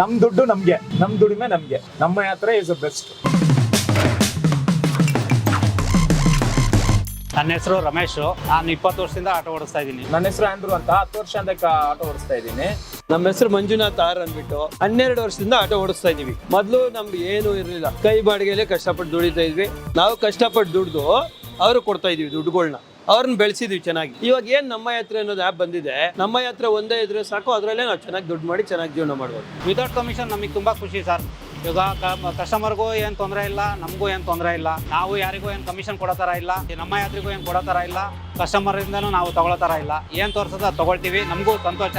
ನಮ್ ದುಡ್ಡು ನಮ್ಗೆ ನಮ್ ದುಡಿಮೆ ನಮ್ಗೆ. ನಮ್ಮ ಯಾತ್ರೆ ಇಸ್ ಬೆಸ್ಟ್ ನನ್ನ ಹೆಸರು ರಮೇಶ್. ನಾನು ಇಪ್ಪತ್ತು ವರ್ಷದಿಂದ ಆಟೋ ಓಡಿಸ್ತಾ ಇದ್ದೀನಿ. ನನ್ನ ಹೆಸರು ಆಂಡ್ರೂ ಅಂತ ಹತ್ತು ವರ್ಷದಿಂದ ಕ- ಆಟೋ ಓಡಿಸ್ತಾ ಇದ್ದೀನಿ. ನಮ್ಮ ಹೆಸರು ಮಂಜುನಾಥ್ ಆರ್ ಅಂದ್ಬಿಟ್ಟು ಹನ್ನೆರಡು ವರ್ಷದಿಂದ ಆಟೋ ಓಡಿಸ್ತಾ ಇದೀವಿ ಮೊದಲು ನಮ್ಗೆ ಏನು ಇರಲಿಲ್ಲ. ಕೈ ಬಾಡಿಗೆಲೆ ಕಷ್ಟಪಟ್ಟು ದುಡಿತಾ ಇದ್ವಿ. ನಾವು ಕಷ್ಟಪಟ್ಟು ದುಡ್ದು ಅವರು ಕೊಡ್ತಾ ಇದೀವಿ ದುಡ್ಡುಗಳ್ನ. ಅವ್ರನ್ನ ಬೆಳೆಸಿದ್ವಿ ಚೆನ್ನಾಗಿ. ಇವಾಗ ಏನ್ ನಮ್ಮ ಯಾತ್ರೆ ಅನ್ನೋದು ಆ್ಯಪ್ ಬಂದಿದೆ, ನಮ್ಮ ಯಾತ್ರೆ ಒಂದೇ ಇದ್ರೆ ಸಾಕು, ಅದರಲ್ಲೇ ನಾವು ಚೆನ್ನಾಗಿ ದುಡ್ಡು ಮಾಡಿ ಚೆನ್ನಾಗಿ ಜೀವನ ಮಾಡ್ಬೋದು. ವಿತೌಟ್ ಕಮಿಷನ್ ನಮಗೆ ತುಂಬಾ ಖುಷಿ ಸರ್. ಇವಾಗ ಕಸ್ಟಮರ್ಗೂ ಏನು ತೊಂದರೆ ಇಲ್ಲ, ನಮಗೂ ಏನು ತೊಂದರೆ ಇಲ್ಲ. ನಾವು ಯಾರಿಗೂ ಏನು ಕಮಿಷನ್ ಕೊಡೋ ಥರ ಇಲ್ಲ, ನಮ್ಮ ಯಾತ್ರಿಗೂ ಏನು ಕೊಡೋ ಥರ ಇಲ್ಲ ಕಸ್ಟಮರಿಂದನೂ ನಾವು ತಗೊಳ್ಳೋ ಥರ ಇಲ್ಲ. ಏನು ತೋರಿಸೋದು ತಗೊಳ್ತೀವಿ, ನಮಗೂ ಸಂತೋಷ.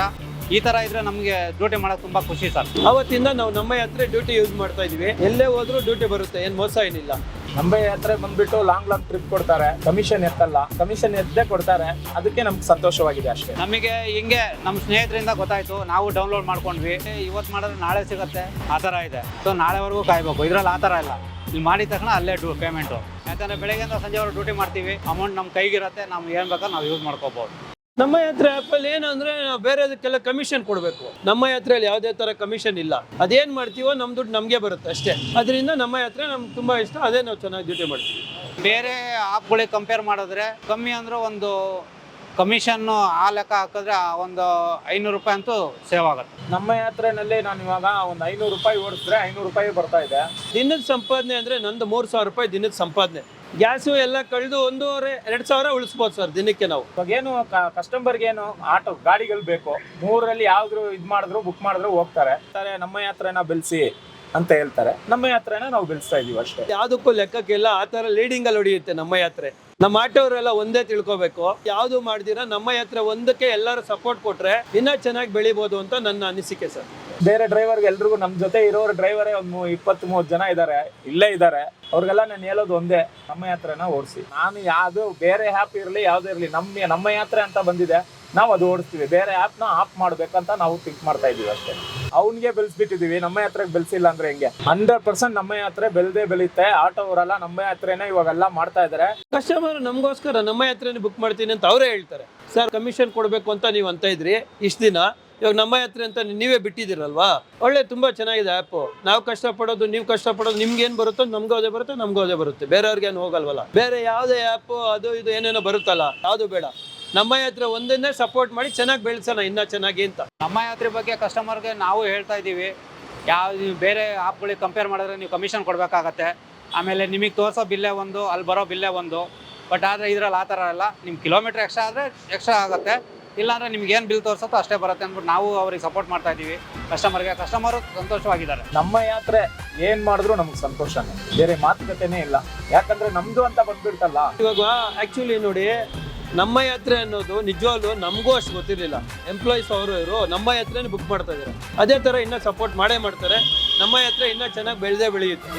ಈ ತರ ಇದ್ರೆ ನಮಗೆ ಡ್ಯೂಟಿ ಮಾಡೋಕೆ ತುಂಬಾ ಖುಷಿ ಸರ್. ಅವತ್ತಿಂದ ನಾವು ನಮ್ಮ ಯಾತ್ರೆ ಡ್ಯೂಟಿ ಯೂಸ್ ಮಾಡ್ತಾ ಇದೀವಿ ಎಲ್ಲೇ ಹೋದ್ರೂ ಡ್ಯೂಟಿ ಬರುತ್ತೆ ಏನು ಮೋಸ ಏನಿಲ್ಲ. ನಮ್ಮ ಯಾತ್ರೆ ಬಂದ್ಬಿಟ್ಟು ಲಾಂಗ್ ಲಾಂಗ್ ಟ್ರಿಪ್ ಕೊಡ್ತಾರೆ. ಕಮಿಷನ್ ಎತ್ತಲ್ಲ. ಕಮಿಷನ್ ಎದ್ದೇ ಕೊಡ್ತಾರೆ. ಅದಕ್ಕೆ ನಮ್ಗೆ ಸಂತೋಷವಾಗಿದೆ ಅಷ್ಟೇ. ನಮಗೆ ಹಿಂಗೆ ನಮ್ಮ ಸ್ನೇಹಿತರಿಂದ ಗೊತ್ತಾಯ್ತು ನಾವು ಡೌನ್ಲೋಡ್ ಮಾಡ್ಕೊಂಡ್ವಿ. ಇವತ್ತು ಮಾಡಿದ್ರೆ ನಾಳೆ ಸಿಗುತ್ತೆ. ಆ ಥರ ಇದೆ. ಸೊ ನಾಳೆವರೆಗೂ ಕಾಯ್ಬೇಕು. ಇದ್ರಲ್ಲಿ ಆ ಥರ ಇಲ್ಲ. ಇಲ್ಲಿ ಮಾಡಿದ ತಕ್ಷಣ ಅಲ್ಲೇ ಡ್ಯೂ ಪೇಮೆಂಟು ಯಾಕಂದರೆ ಬೆಳಗ್ಗೆಯಿಂದ ಸಂಜೆವರೆಗೂ ಡ್ಯೂಟಿ ಮಾಡ್ತೀವಿ. ಅಮೌಂಟ್ ನಮ್ಮ ಕೈಗಿರುತ್ತೆ. ನಾವು ಏನು ಬೇಕಾದ್ರೆ ನಾವು ಯೂಸ್ ಮಾಡ್ಕೋಬೋದು. ನಮ್ಮ ಯಾತ್ರೆ ಆ್ಯಪಲ್ಲಿ ಏನಂದ್ರೆ ನಾವು ಬೇರೆದಕ್ಕೆಲ್ಲ ಕಮಿಷನ್ ಕೊಡಬೇಕು. ನಮ್ಮ ಯಾತ್ರೆಯಲ್ಲಿ ಯಾವುದೇ ಥರ ಕಮಿಷನ್ ಇಲ್ಲ. ಅದೇನು ಮಾಡ್ತೀವೋ ನಮ್ಮ ದುಡ್ಡು ನಮಗೆ ಬರುತ್ತೆ ಅಷ್ಟೇ. ಅದರಿಂದ ನಮ್ಮ ಯಾತ್ರೆ ನಮ್ಗೆ ತುಂಬ ಇಷ್ಟ. ಅದೇ ನಾವು ಚೆನ್ನಾಗಿ ಡ್ಯೂಟಿ ಮಾಡ್ತೀವಿ. ಬೇರೆ ಆ್ಯಪ್ಗಳಿಗೆ ಕಂಪೇರ್ ಮಾಡಿದ್ರೆ ಕಮ್ಮಿ ಅಂದ್ರೆ ಒಂದು ಕಮಿಷನ್ನು ಆ ಲೆಕ್ಕ ಹಾಕಿದ್ರೆ ಆ ಒಂದು ಐನೂರು ರೂಪಾಯಿ ಅಂತೂ ಸೇವ್ ಆಗುತ್ತೆ. ನಮ್ಮ ಯಾತ್ರೆನಲ್ಲಿ ನಾನು ಇವಾಗ ಒಂದು ಐನೂರು ರೂಪಾಯಿ ಓಡಿಸಿದ್ರೆ ಐನೂರು ರೂಪಾಯಿ ಬರ್ತಾ ಇದೆ. ದಿನದ ಸಂಪಾದನೆ ಅಂದರೆ ನಂದು ಮೂರು ಸಾವಿರ ರೂಪಾಯಿ ದಿನದ ಸಂಪಾದನೆ. ಗ್ಯಾಸು ಎಲ್ಲ ಕಳೆದು ಒಂದೂವರೆ, ಎರಡು ಸಾವಿರ ಉಳಿಸ್ಬೋದು ಸರ್ ದಿನಕ್ಕೆ ನಾವು. ಇವಾಗ ಏನು ಕಸ್ಟಮರ್ಗೆ ಏನು ಆಟೋ, ಗಾಡಿಗಳು ಬೇಕು. ಮೂರಲ್ಲಿ ಯಾವ್ದು ಇದು ಮಾಡಿದ್ರು ಬುಕ್ ಮಾಡಿದ್ರು ಹೋಗ್ತಾರೆ. ನಮ್ಮ ಹತ್ರ ಬೆಳೆಸಿ. ಅಂತ ಹೇಳ್ತಾರೆ. ನಮ್ಮ ಯಾತ್ರೆನ ನಾವು ಬೆಳೆಸ್ತಾ ಇದೀವಿ ಅಷ್ಟೇ. ಯಾವುದಕ್ಕೂ ಲೆಕ್ಕಕ್ಕಿಲ್ಲ ಆ ಥರ ಲೀಡಿಂಗಲ್ಲಿ ಹೊಡಿಯುತ್ತೆ ನಮ್ಮ ಯಾತ್ರೆ. ನಮ್ಮ ಆಟೋರೆಲ್ಲ ಒಂದೇ ತಿಳ್ಕೊಬೇಕು. ಯಾವುದು ಮಾಡ್ದಿರಾ ನಮ್ಮ ಯಾತ್ರೆ ಒಂದಕ್ಕೆ ಎಲ್ಲರೂ ಸಪೋರ್ಟ್ ಕೊಟ್ರೆ ಇನ್ನೂ ಚೆನ್ನಾಗಿ ಬೆಳಿಬೋದು ಅಂತ ನನ್ನ ಅನಿಸಿಕೆ ಸರ್. ಬೇರೆ ಡ್ರೈವರ್ಗೆ ಎಲ್ರಿಗೂ ನಮ್ಮ ಜೊತೆ ಇರೋರು ಡ್ರೈವರೇ ಒಂದು ಇಪ್ಪತ್ತ್ ಮೂವತ್ತು ಜನ ಇದ್ದಾರೆ ಇಲ್ಲೇ ಇದ್ದಾರೆ ಅವ್ರಿಗೆಲ್ಲ ನಾನು ಹೇಳೋದು ಒಂದೇ ನಮ್ಮ ಯಾತ್ರೆನ ಓಡಿಸಿ. ನಾನು ಯಾವುದು ಬೇರೆ ಆ್ಯಪ್ ಇರಲಿ ಯಾವುದೇ ಇರಲಿ ನಮ್ಮ ನಮ್ಮ ಯಾತ್ರೆ ಅಂತ ಬಂದಿದೆ ನಾವು ಅದು ಓಡಿಸ್ತೀವಿ. ಬೇರೆ ಆ್ಯಪ್ನ ಆಫ್ ಮಾಡ್ಬೇಕಂತ ನಾವು ಥಿಂಕ್ ಮಾಡ್ತಾ ಇದೀವಿ ಅಷ್ಟೇ. ಅವ್ನಿಗೆ ಬೆಳೆಸ್ಬಿಟ್ಟಿದೀವಿ, ನಮ್ಮ ಯಾತ್ರೆಗೆ ಬೆಳೆಸಿಲ್ಲ ಅಂದ್ರೆ ಹೆಂಗೆ? ಹಂಡ್ರೆಡ್ ಪರ್ಸೆಂಟ್ ನಮ್ಮ ಯಾತ್ರೆ ಬೆಳೆದೇ ಆಟೋ ಅವರೆಲ್ಲ ನಮ್ಮ ಯಾತ್ರೆನೇ ಇವಾಗೆಲ್ಲ ಮಾಡ್ತಾ ಇದ್ದಾರೆ ಕಸ್ಟಮರ್ ನಮಗೋಸ್ಕರ ನಮ್ಮ ಹತ್ರನೇ ಬುಕ್ ಮಾಡ್ತೀನಿ ಅಂತ ಅವರೇ ಹೇಳ್ತಾರೆ. ಸರ್ ಕಮಿಷನ್ ಕೊಡಬೇಕು ಅಂತ ನೀವು ಅಂತ ಇದ್ರಿ, ಇಷ್ಟು ದಿನ, ಇವಾಗ ನಮ್ಮ ಯಾತ್ರೆ ಅಂತ ನೀವೇ ಬಿಟ್ಟಿದ್ದೀರಲ್ವಾ? ಒಳ್ಳೆ, ತುಂಬ ಚೆನ್ನಾಗಿದೆ ಆ್ಯಪು ನಾವು ಕಷ್ಟಪಡೋದು, ನೀವು ಕಷ್ಟಪಡೋದು, ನಿಮ್ಗೆ ಏನು ಬರುತ್ತೋ, ನಮ್ಗೆ ಅದೇ ಬರುತ್ತೆ, ನಮ್ಗೆ ಅದೇ ಬರುತ್ತೆ. ಬೇರೆಯವ್ರಿಗೆ ಏನು ಹೋಗಲ್ವಲ್ಲ? ಬೇರೆ ಯಾವುದೇ ಆ್ಯಪು ಅದು ಇದು ಏನೇನೋ ಬರುತ್ತಲ್ಲ, ಯಾವುದು ಬೇಡ. ನಮ್ಮ ಯಾತ್ರೆ ಒಂದನ್ನೇ ಸಪೋರ್ಟ್ ಮಾಡಿ ಚೆನ್ನಾಗಿ ಬೆಳೆಸೋಣ ಇನ್ನೂ ಚೆನ್ನಾಗಿ ಅಂತ. ನಮ್ಮ ಯಾತ್ರೆ ಬಗ್ಗೆ ಕಸ್ಟಮರ್ಗೆ ನಾವು ಹೇಳ್ತಾ ಇದ್ದೀವಿ. ಯಾವ ನೀವು ಬೇರೆ ಆ್ಯಪ್ಗಳಿಗೆ ಕಂಪೇರ್ ಮಾಡಿದ್ರೆ ನೀವು ಕಮಿಷನ್ ಕೊಡಬೇಕಾಗತ್ತೆ. ಆಮೇಲೆ ನಿಮಗೆ ತೋರಿಸೋ ಬಿಲ್ಲೇ ಒಂದು ಅಲ್ಲಿ ಬರೋ ಬಿಲ್ಲೇ ಒಂದು. ಬಟ್ ಆದರೆ ಇದರಲ್ಲಿ ಆ ಥರ ಅಲ್ಲ. ನಿಮ್ಮ ಕಿಲೋಮೀಟ್ರ್ ಎಕ್ಸ್ಟ್ರಾ ಆದರೆ ಎಕ್ಸ್ಟ್ರಾ ಆಗುತ್ತೆ. ಇಲ್ಲಾಂದರೆ ನಿಮ್ಗೆ ಏನು ಬಿಲ್ ತೋರಿಸುತ್ತೋ ಅಷ್ಟೇ ಬರುತ್ತೆ ಅಂದ್ಬಿಟ್ಟು ನಾವು ಅವ್ರಿಗೆ ಸಪೋರ್ಟ್ ಮಾಡ್ತಾ ಇದ್ದೀವಿ. ಕಸ್ಟಮರ್ಗೆ ಕಸ್ಟಮರು ಸಂತೋಷವಾಗಿದ್ದಾರೆ. ನಮ್ಮ ಯಾತ್ರೆ ಏನು ಮಾಡಿದ್ರು ನಮ್ಗೆ ಸಂತೋಷನೇ. ಬೇರೆ ಮಾತುಕತೆನೇ ಇಲ್ಲ. ಯಾಕಂದ್ರೆ ನಮ್ದು ಅಂತ ಬಂದ್ಬಿಡ್ತಲ್ಲ. ಇವಾಗ ಆ್ಯಕ್ಚುಲಿ ನೋಡಿ ನಮ್ಮ ಯಾತ್ರೆ ಅನ್ನೋದು ನಿಜವಾಗ್ಲು ನಮಗೂ ಅಷ್ಟು ಗೊತ್ತಿರಲಿಲ್ಲ. ಎಂಪ್ಲಾಯೀಸ್ ಅವರು ಇವರು ನಮ್ಮ ಯಾತ್ರೆನೇ ಬುಕ್ ಮಾಡ್ತಾ ಇದ್ದಾರೆ. ಅದೇ ಥರ ಇನ್ನೂ ಸಪೋರ್ಟ್ ಮಾಡೇ ಮಾಡ್ತಾರೆ. ನಮ್ಮ ಯಾತ್ರೆ ಇನ್ನೂ ಚೆನ್ನಾಗಿ ಬೆಳೆದೇ ಬೆಳೆಯುತ್ತೆ.